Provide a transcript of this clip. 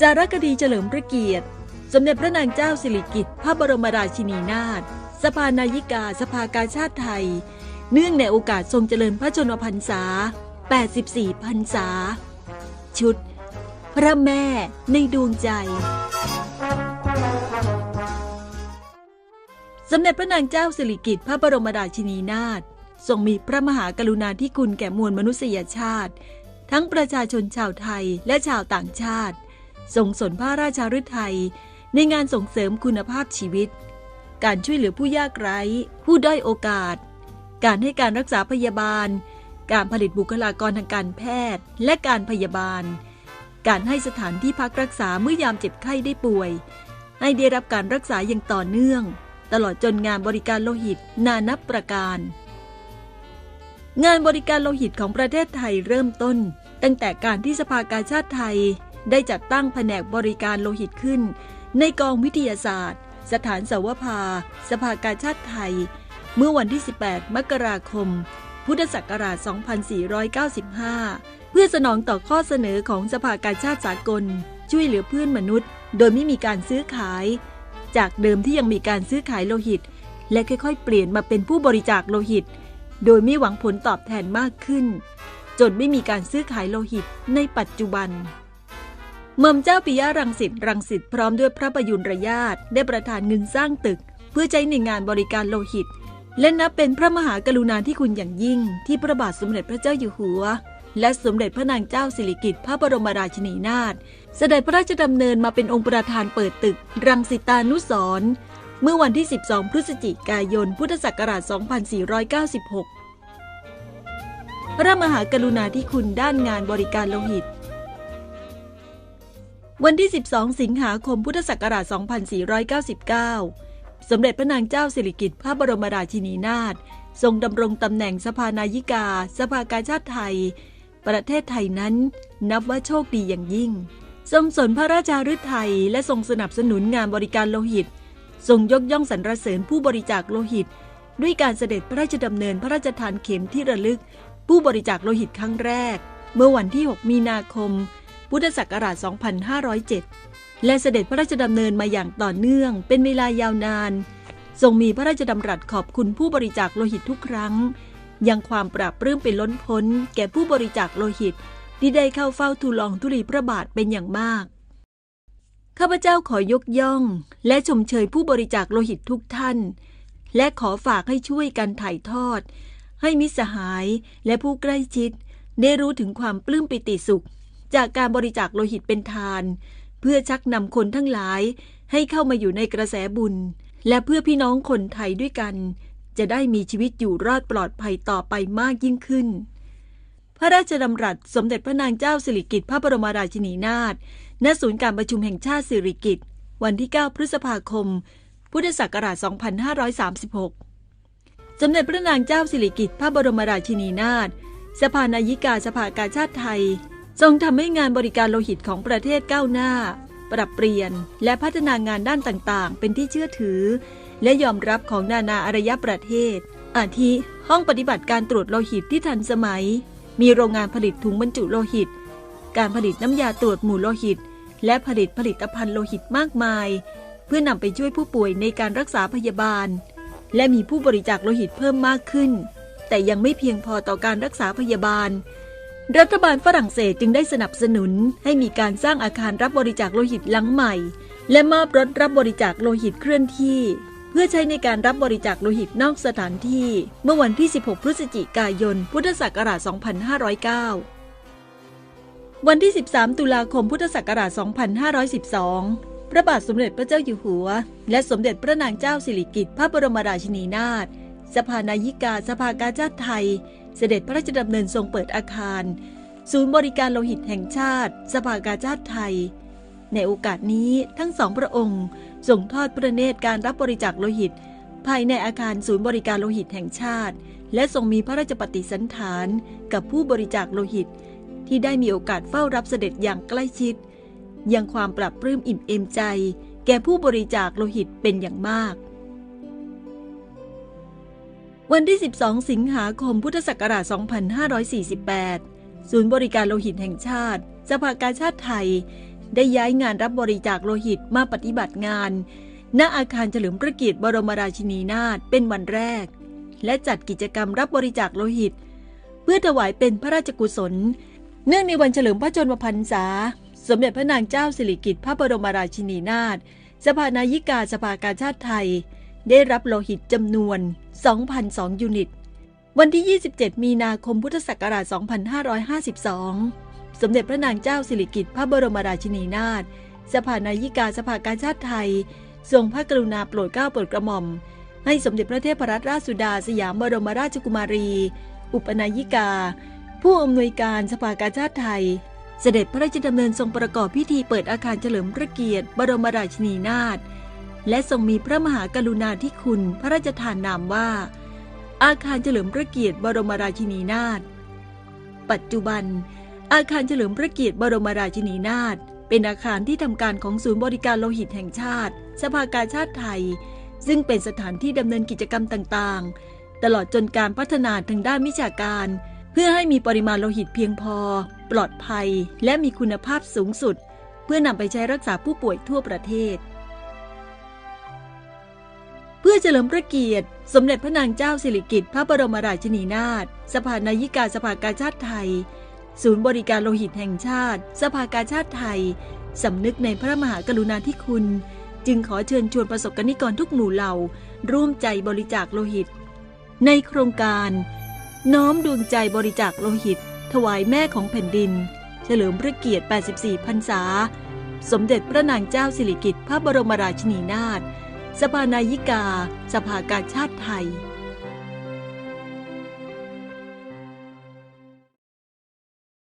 สารคดีเฉลิมพระเกียรติ สมเด็จพระนางเจ้าสิริกิติ์พระบรมราชินีนาถ สภานายิกา สภากาชาติไทย เนื่องในโอกาสทรงเจริญพระชนมพรรษา 84 พรรษา ชุด พระแม่ในดวงใจ สมเด็จพระนางเจ้าสิริกิติ์พระบรมราชินีนาถทรงมีพระมหากรุณาธิคุณแก่มวลมนุษยชาติ ทั้งประชาชนชาวไทยและชาวต่างชาติ ทรงสนพระราชาฤทัยในงานส่งเสริมคุณภาพชีวิต การช่วยเหลือผู้ยากไร้ ผู้ด้อยโอกาส การให้การรักษาพยาบาล การผลิตบุคลากรทางการแพทย์ และการพยาบาล การให้สถานที่พักรักษาเมื่อยามเจ็บไข้ได้ป่วย ให้ได้รับการรักษาอย่างต่อเนื่อง ตลอดจนงานบริการโลหิตนานับประการ งานบริการโลหิตของประเทศไทยเริ่มต้น ตั้งแต่การที่สภากาชาติไทย ได้จัดตั้งแผนกบริการโลหิตขึ้น ในกองวิทยาศาสตร์ สถานสาวภา สภากาชาติไทย เมื่อวันที่ 18 มกราคม พุทธศักราช 2495 เพื่อสนองต่อข้อเสนอของสภากาชาติสากล ช่วยเหลือเพื่อนมนุษย์ โดยไม่มีการซื้อขาย จากเดิมที่ยังมีการซื้อขายโลหิต และค่อยๆ เปลี่ยนมาเป็นผู้บริจาคโลหิต โดยไม่หวังผลตอบแทนมากขึ้น จนไม่มีการซื้อขายโลหิตในปัจจุบัน เมื่อมเจ้าปิยะรังสิตรังสิตพร้อมด้วยพระประยุรญาติได้ประทานเงินสร้างตึก เพื่อใช้ในงานบริการโลหิต และนับเป็นพระมหากรุณาธิคุณอย่างยิ่ง ที่พระบาทสมเด็จพระเจ้าอยู่หัว และสมเด็จพระนางเจ้าสิริกิติ์พระบรมราชินีนาถเสด็จพระราชดำเนินมาเป็นองค์ประธานเปิดตึก รังสิตานุสรณ์เมื่อวันที่ 12 พฤศจิกายน พุทธศักราช 2496 พระมหากรุณาธิคุณด้านงานบริการโลหิต วันที่ 12 สิงหาคมพุทธศักราช 2499 สมเด็จพระนางเจ้าสิริกิติ์พระบรมราชินีนาถทรงดำรงตำแหน่งสภานายิกา สภากาชาติไทย ประเทศไทยนั้นนับว่าโชคดีอย่างยิ่ง ทรงสนพระราชาฤทัยและทรงสนับสนุนงานบริการโลหิต ทรงยกย่องสรรเสริญผู้บริจาคโลหิต ด้วยการเสด็จพระราชดำเนินพระราชทานเข็มที่ระลึก ผู้บริจาคโลหิตครั้งแรก เมื่อวันที่ 6 มีนาคม พุทธศักราช 2507 และเสด็จพระราชดำเนินมาอย่างต่อเนื่อง เป็นเวลายาวนาน ทรงมีพระราชดำรัสขอบคุณผู้บริจาคโลหิตทุกครั้ง ยังความปราบปลื้มเป็นล้นพ้น แก่ผู้บริจาคโลหิต ที่ได้เข้าเฝ้าทูลลองธุลีพระบาทเป็นอย่างมากข้าพเจ้าขอยกย่อง และชมเชยผู้บริจาคโลหิตทุกท่าน และขอฝากให้ช่วยกันถ่ายทอด ให้มิสหายและผู้ใกล้ชิด ได้รู้ถึงความปลื้มปิติสุข จากการบริจาคโลหิตเป็นทาน เพื่อชักนำคนทั้งหลายให้เข้ามาอยู่ในกระแสบุญ และเพื่อพี่น้องคนไทยด้วยกัน จะได้มีชีวิตอยู่รอดปลอดภัยต่อไปมากยิ่งขึ้น พระราชดำรัสสมเด็จพระนางเจ้าสิริกิติ์พระบรมราชินีนาถณศูนย์การประชุมแห่งชาติสิริกิติ์วันที่ 9 พฤษภาคม พุทธศักราช 2536 สมเด็จพระนางเจ้าสิริกิติ์พระบรมราชินีนาถสภานายิกาสภากาชาติไทย ทรงทำให้งานบริการโลหิตของประเทศก้าวหน้า ปรับเปลี่ยนและพัฒนางานด้านต่างๆ เป็นที่เชื่อถือ และยอมรับของนานาอารยประเทศ อาทิห้องปฏิบัติการตรวจโลหิตที่ทันสมัย มีโรงงานผลิตถุงบรรจุโลหิต การผลิตน้ำยาตรวจหมู่โลหิต และผลิตผลิตภัณฑ์โลหิตมากมาย เพื่อนำไปช่วยผู้ป่วยในการรักษาพยาบาล และมีผู้บริจาคโลหิตเพิ่มมากขึ้น แต่ยังไม่เพียงพอต่อการรักษาพยาบาล รัฐบาลฝรั่งเศสจึงได้สนับสนุนให้มีการสร้างอาคารรับบริจาคโลหิตหลังใหม่ และมอบรถรับบริจาคโลหิตเคลื่อนที่ เพื่อใช้ในการรับบริจาคโลหิตนอกสถานที่ เมื่อวันที่ 16 พฤศจิกายน พุทธศักราช 2509 วันที่ 13 ตุลาคม พุทธศักราช 2512 พระบาทสมเด็จพระเจ้าอยู่หัว และสมเด็จพระนางเจ้าสิริกิติ์พระบรมราชินีนาถสภานายิกาสภากาชาติไทย เสด็จพระราชดำเนินทรงเปิดอาคาร ศูนย์บริการโลหิตแห่งชาติ สภากาชาติไทย ในโอกาสนี้ทั้งสองพระองค์ส่งทอดพระเนตรการรับบริจาคโลหิต ภายในอาคารศูนย์บริการโลหิตแห่งชาติ และทรงมีพระราชปฏิสันถานกับผู้บริจาคโลหิต ที่ได้มีโอกาสเฝ้ารับเสด็จอย่างใกล้ชิด ยังความปรับปลื้มอิ่มเอมใจ แก่ผู้บริจาคโลหิตเป็นอย่างมาก วันที่ 12 สิงหาคม พุทธศักราช 2548 ศูนย์บริการโลหิตแห่งชาติ สภากาชาติไทย ได้ย้ายงานรับบริจาคโลหิตมาปฏิบัติงาน ณ อาคารเฉลิมพระเกียรติบรมราชินีนาถเป็นวันแรก และจัดกิจกรรมรับบริจาคโลหิต เพื่อถวายเป็นพระราชกุศล เนื่องในวันเฉลิมพระชนมพรรษา สมเด็จพระนางเจ้าสิริกิติ์พระบรมราชินีนาถ สภานายิกาสภากาชาติไทย ได้รับโลหิตจำนวน 2,002 ยูนิต วันที่ 27 มีนาคมพุทธศักราช 2552 สมเด็จพระนางเจ้าสิริกิติ์พระบรมราชินีนาถ สภานายิกาสภากาชาติไทย ทรงพระกรุณาโปรดเกล้าโปรดกระหม่อม ให้สมเด็จพระเทพรัตนราชสุดาสยามบรมราชกุมารี อุปนายิกา ผู้อำนวยการสภากาชาติไทย เสด็จพระราชดำเนินทรงประกอบพิธีเปิดอาคารเฉลิมพระเกียรติ บรมราชินีนาถ และทรงมีพระมหากรุณาธิคุณพระราชทานนามว่า อาคารเฉลิมพระเกียรติบรมราชินีนาถ ปัจจุบัน อาคารเฉลิมพระเกียรติบรมราชินีนาถเป็นอาคารที่ทำการของศูนย์บริการโลหิตแห่งชาติ สภากาชาติไทย ซึ่งเป็นสถานที่ดำเนินกิจกรรมต่างๆ ตลอดจนการพัฒนาทางด้านวิชาการ เพื่อให้มีปริมาณโลหิตเพียงพอ ปลอดภัย และมีคุณภาพสูงสุด เพื่อนำไปใช้รักษาผู้ป่วยทั่วประเทศ อเฉลิมพระเกียรติ สมเด็จพระนางเจ้าสิริกิติ์พระบรมราชินีนาถสภานายิกาสภากาชาติไทย ศูนย์บริการโลหิตแห่งชาติ สภากาชาติไทย สำนึกในพระมหากรุณาธิคุณ จึงขอเชิญชวนประสบกนิกรทุกหมู่เหล่า ร่วมใจบริจาคโลหิต ในโครงการ น้อมดวงใจบริจาคโลหิต ถวายแม่ของแผ่นดิน เฉลิมพระเกียรติ 84 พรรษา สมเด็จพระนางเจ้าสิริกิติ์พระบรมราชินีนาถ สภานายิกา สภากาชาติไทย